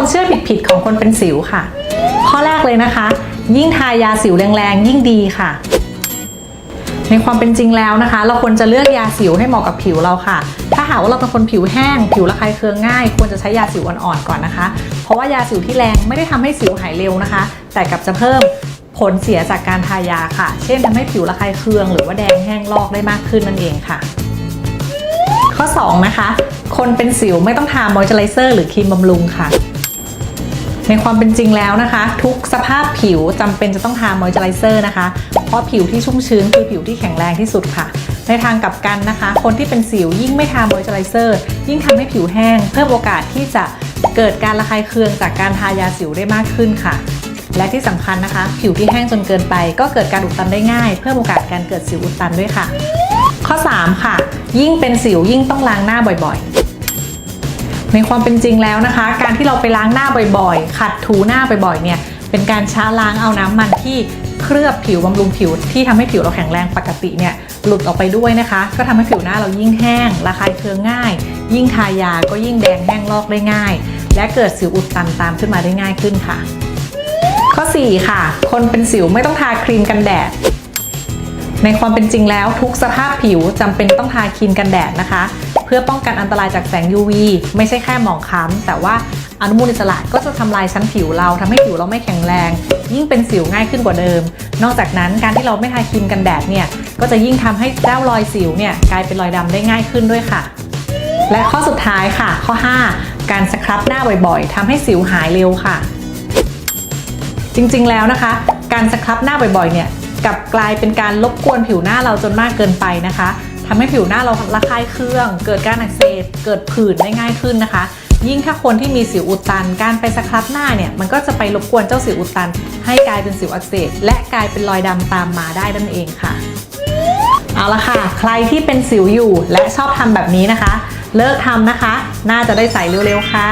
ความเชื่อผิดๆของคนเป็นสิวค่ะ ข้อแรกเลยนะคะ ยิ่งทายาสิวแรงๆ ยิ่งดีค่ะ ในความเป็นจริงแล้วนะคะ เราควรจะเลือกยาสิวให้เหมาะกับผิวเราค่ะ ถ้าหากว่าเราเป็นคนผิวแห้ง ผิวระคายเคืองง่าย ควรจะใช้ยาสิวอ่อนๆก่อนนะคะ เพราะว่ายาสิวที่แรงไม่ได้ทำให้สิวหายเร็วนะคะ แต่กลับจะเพิ่มผลเสียจากการทายาค่ะ เช่นทำให้ผิวระคายเคือง หรือว่าแดงแห้งลอกได้มากขึ้นนั่นเองค่ะ ข้อ 2 นะคะ คนเป็นสิวไม่ต้องทามอยเจอไรเซอร์หรือครีมบำรุงค่ะ ในความเป็นจริงแล้วนะคะ ทุกสภาพผิวจำเป็นจะต้องทามอยเจอไรเซอร์นะคะ เพราะผิวที่ชุ่มชื้นคือผิวที่แข็งแรงที่สุดค่ะ ในทางกลับกันนะคะ คนที่เป็นสิวยิ่งไม่ทามอยเจอไรเซอร์ยิ่งทำให้ผิวแห้ง เพิ่มโอกาสที่จะเกิดการระคายเคืองจากการทายาสิวได้มากขึ้นค่ะ และที่สำคัญนะคะ ผิวที่แห้งจนเกินไป ก็เกิดการอุดตันได้ง่าย เพิ่มโอกาสการเกิดสิวอุดตันด้วยค่ะ ข้อ 3 ค่ะ ยิ่งเป็นสิวยิ่งต้องล้างหน้าบ่อยๆ ในความเป็นจริงแล้วนะคะ การที่เราไปล้างหน้าบ่อยๆ ขัดถูหน้าบ่อยๆ เนี่ยเป็นการช้าล้างเอาน้ำมันที่เคลือบผิวบำรุงผิวที่ทำให้ผิวเราแข็งแรงปกติเนี่ยหลุดออกไปด้วยนะคะ ก็ทำให้ผิวหน้าเรายิ่งแห้ง ระคายเคืองง่าย ยิ่งทายาก็ยิ่งแดงแห้งลอกได้ง่าย และเกิดสิวอุดตันตามขึ้นมาได้ง่ายขึ้นค่ะ ข้อ 4 ค่ะ คนเป็นสิวไม่ต้องทาครีมกันแดด ในความเป็นจริงแล้วทุกสภาพผิวจำเป็นต้องทาครีมกันแดดนะคะ เพื่อป้องกันอันตรายจากแสง UV ไม่ใช่แค่หมองคล้ำแต่ว่าอนุมูลอิสระก็จะทำลายชั้นผิวเราทำให้ผิวเราไม่แข็งแรง ยิ่งเป็นสิวง่ายขึ้นกว่าเดิม นอกจากนั้นการที่เราไม่ทาครีมกันแดดเนี่ยก็จะยิ่งทำให้เจ้ารอยสิวเนี่ยกลายเป็นรอยดำได้ง่ายขึ้นด้วยค่ะ และข้อสุดท้ายค่ะ ข้อ 5 การสครับหน้าบ่อยๆทำให้สิวหายเร็วค่ะ จริงๆแล้วนะคะ การสครับหน้าบ่อยๆเนี่ยกับกลายเป็นการรบกวนผิวหน้าเราจนมากเกินไปนะคะ ทำให้ผิวหน้าเราระคายเคือง เกิดการอักเสบเกิดผื่นได้ง่ายขึ้นนะคะ ยิ่งถ้าคนที่มีสิวอุดตัน การไปสครับหน้าเนี่ยมันก็จะไปรบกวนเจ้าสิวอุดตัน ให้กลายเป็นสิวอักเสบและกลายเป็นรอยดำตามมาได้นั่นเองค่ะ เอาละค่ะ ใครที่เป็นสิวอยู่และชอบทำแบบนี้นะคะ เลิกทำนะคะ น่าจะได้ใสเร็วๆค่ะ